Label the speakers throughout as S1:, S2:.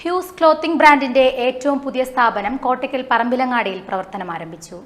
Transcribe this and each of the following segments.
S1: Hughes clothing ബ്രാൻഡിന്റെ ഏറ്റവും പുതിയ സ്ഥാപനം കോട്ടയ്ക്കൽ പറമ്പിലങ്ങാടിയിൽ പ്രവർത്തനം ആരംഭിച്ചു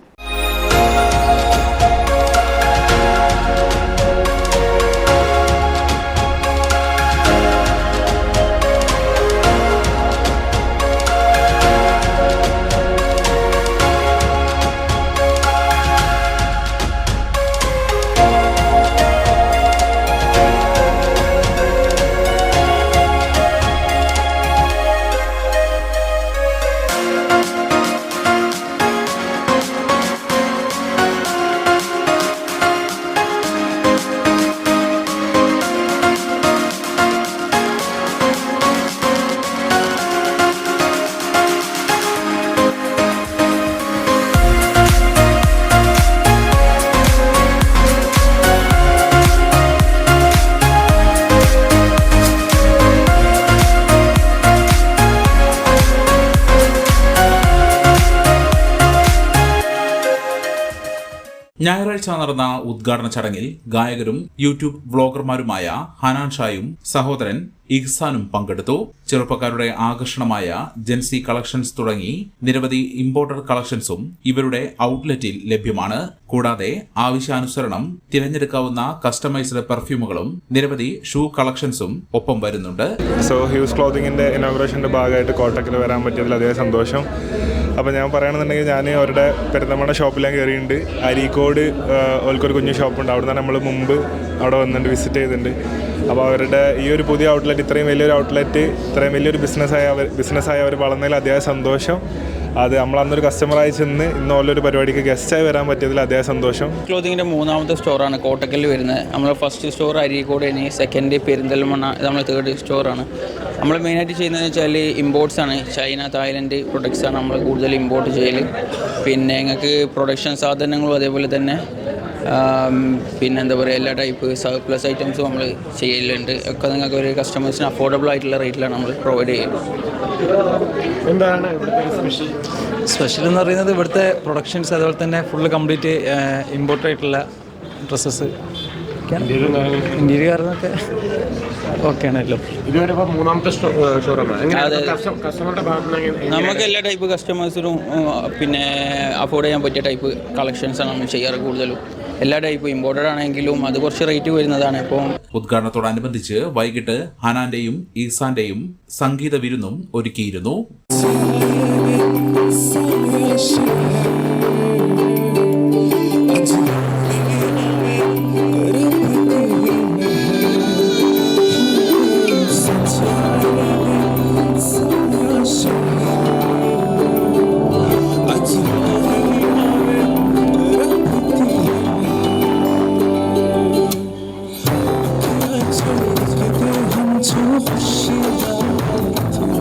S2: ഞായറാഴ്ച നടന്ന ഉദ്ഘാടന ചടങ്ങിൽ ഗായകരും യൂട്യൂബ് വ്ളോഗർമാരുമായ ഹനാൻ ഷായും സഹോദരൻ ഇഹ്സാനും പങ്കെടുത്തു. ചെറുപ്പക്കാരുടെ ആകർഷണമായ ജെൻസി കളക്ഷൻസ് തുടങ്ങി നിരവധി ഇമ്പോർട്ടഡ് കളക്ഷൻസും ഇവരുടെ ഔട്ട്ലെറ്റിൽ ലഭ്യമാണ്. കൂടാതെ ആവശ്യാനുസരണം തിരഞ്ഞെടുക്കാവുന്ന കസ്റ്റമൈസ്ഡ് പെർഫ്യൂമുകളും നിരവധി ഷൂ കളക്ഷൻസും ഒപ്പം വരുന്നുണ്ട്.
S3: സോ ഹ്യൂസ് ക്ലോത്തിങ്ങിന്റെ ഇനോഗ്രേഷന്റെ ഭാഗമായിട്ട് കോട്ടക്കിൽ വരാൻ പറ്റിയതിൽ അതേ സന്തോഷം. അപ്പോൾ ഞാൻ പറയുകയാണെന്നുണ്ടെങ്കിൽ ഞാൻ അവരുടെ പെരുന്തമണ്ണ ഷോപ്പിൽ ഞാൻ കയറിയിട്ടുണ്ട് അരീക്കോട് ഓൽക്കൊരു കുഞ്ഞു ഷോപ്പുണ്ട് അവിടെ നിന്ന് നമ്മൾ മുമ്പ് അവിടെ വന്നിട്ടുണ്ട് വിസിറ്റ് ചെയ്തിട്ടുണ്ട് അപ്പോൾ അവരുടെ ഈ ഒരു പുതിയ ഔട്ട്ലെറ്റ് ഇത്രയും വലിയൊരു ഔട്ട്ലെറ്റ് ഇത്രയും വലിയൊരു ബിസിനസ്സായി അവർ ബിസിനസ്സായി അവർ വളർന്നതിൽ അതിയായ സന്തോഷം. അത് നമ്മൾ അന്നൊരു കസ്റ്റമറായി ചെന്ന് ഇന്ന് ഒരു പരിപാടിക്ക് ഗസ്റ്റായി വരാൻ പറ്റിയതിൽ അതേ സന്തോഷം.
S4: ക്ലോത്തിങ്ങിന്റെ മൂന്നാമത്തെ സ്റ്റോറാണ് കോട്ടക്കലിൽ വരുന്നത്. നമ്മൾ ഫസ്റ്റ് സ്റ്റോർ അരീക്കോട് ഇനി സെക്കൻഡ് പെരിന്തൽമണ്ണ ഇത് നമ്മൾ തേർഡ് സ്റ്റോറാണ് നമ്മൾ മെയിനായിട്ട് ചെയ്യുന്നതെന്ന് വെച്ചാൽ ഇമ്പോർട്ട്സ് ആണ്. ചൈന തായ്ലൻഡ് പ്രൊഡക്ട്സ് ആണ് നമ്മൾ കൂടുതൽ ഇമ്പോർട്ട് ചെയ്യൽ പിന്നെ ഞങ്ങൾക്ക് പ്രൊഡക്ഷൻ സാധനങ്ങളും അതേപോലെ തന്നെ ആം, പിന്നെ എന്താ പറയുക എല്ലാ ടൈപ്പ് സർപ്ലസ് ഐറ്റംസും നമ്മൾ ചെയ്യലുണ്ട്. ഒക്കെ നിങ്ങൾക്ക് ഒരു കസ്റ്റമേഴ്സിന് അഫോർഡബിൾ ആയിട്ടുള്ള റേറ്റിലാണ് നമ്മൾ പ്രൊവൈഡ് ചെയ്യുന്നത്.
S5: എന്താണ് ഇവിടുത്തെ സ്പെഷ്യൽ
S6: സ്പെഷ്യൽ എന്ന് പറയുന്നത് ഇവിടുത്തെ പ്രൊഡക്ഷൻസ് അതുപോലെ തന്നെ ഫുള്ള് കംപ്ലീറ്റ് ഇമ്പോർട്ട് ആയിട്ടുള്ള ഡ്രസ്സസ് ഇന്റീരിയർ കാര്യങ്ങളൊക്കെ ഓക്കെ ആണല്ലോ
S4: നമുക്ക് എല്ലാ ടൈപ്പ് കസ്റ്റമേഴ്സിനും പിന്നെ അഫോർഡ് ചെയ്യാൻ പറ്റിയ ടൈപ്പ് കളക്ഷൻസാണ് നമ്മൾ ചെയ്യാറ് കൂടുതലും. എല്ലാ ടൈപ്പും ഇമ്പോർട്ടഡ് ആണെങ്കിലും അത് കുറച്ച് റേറ്റ് വരുന്നതാണ് ഇപ്പോൾ
S2: ഉദ്ഘാടനത്തോടനുബന്ധിച്ച് വൈകിട്ട് ഹനാന്റെയും ഈസാന്റെയും സംഗീത വിരുന്നും ഒരുക്കിയിരുന്നു.